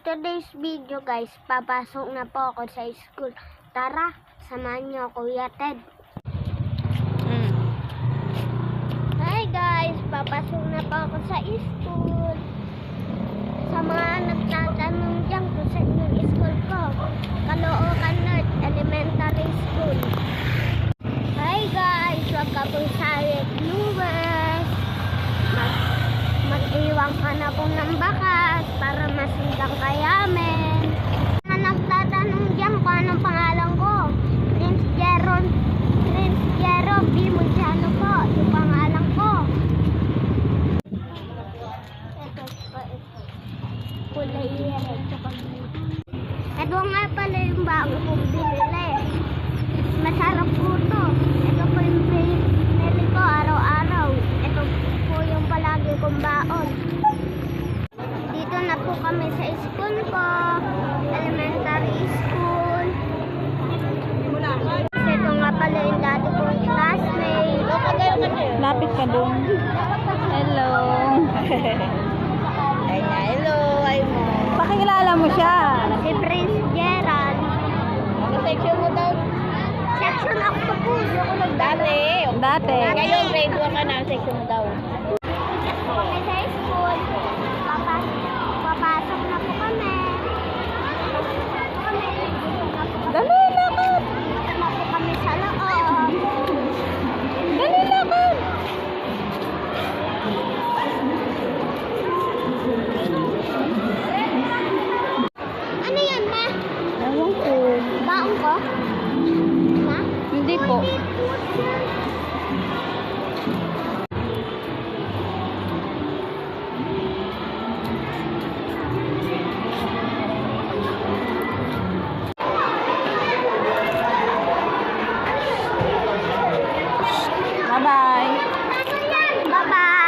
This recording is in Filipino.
today's video guys, papasok na po ako sa school. Tara, samahan niyo Kuya Ted. Mm. Hi guys, papasok na po ako sa school. Sa mga nagtatanong dyan kung saan yung school ko, Caloocan North Elementary School. Hi guys, wag ka pong silent viewers. Mag mag-iwan ka na po ng bakas masundan kayamin. Mga nagtatanong dyan kung anong pangalan ko. Prince Jeron, Prince Jeron B. Muntiano po, yung pangalan ko. Ito po, ito. Kulay red, tsaka. Ito nga pala yung bago kong binili. Masarap po to. Ito po yung binili ko araw-araw. Ito po yung palagi kong baon. Dito na po kami sa school ko. Elementary school. Kasi ito nga pala yung dati kong classmate. Lapit ka doon. Hello. Ay na, hello, ay mo. Pakilala mo siya. Si Prince Gerald. Ano section mo daw? Section octopus. Dati. Dati. Ngayon, grade 1 ka na, section mo daw. có Hả? Đi bộ Bye bye. Bye bye.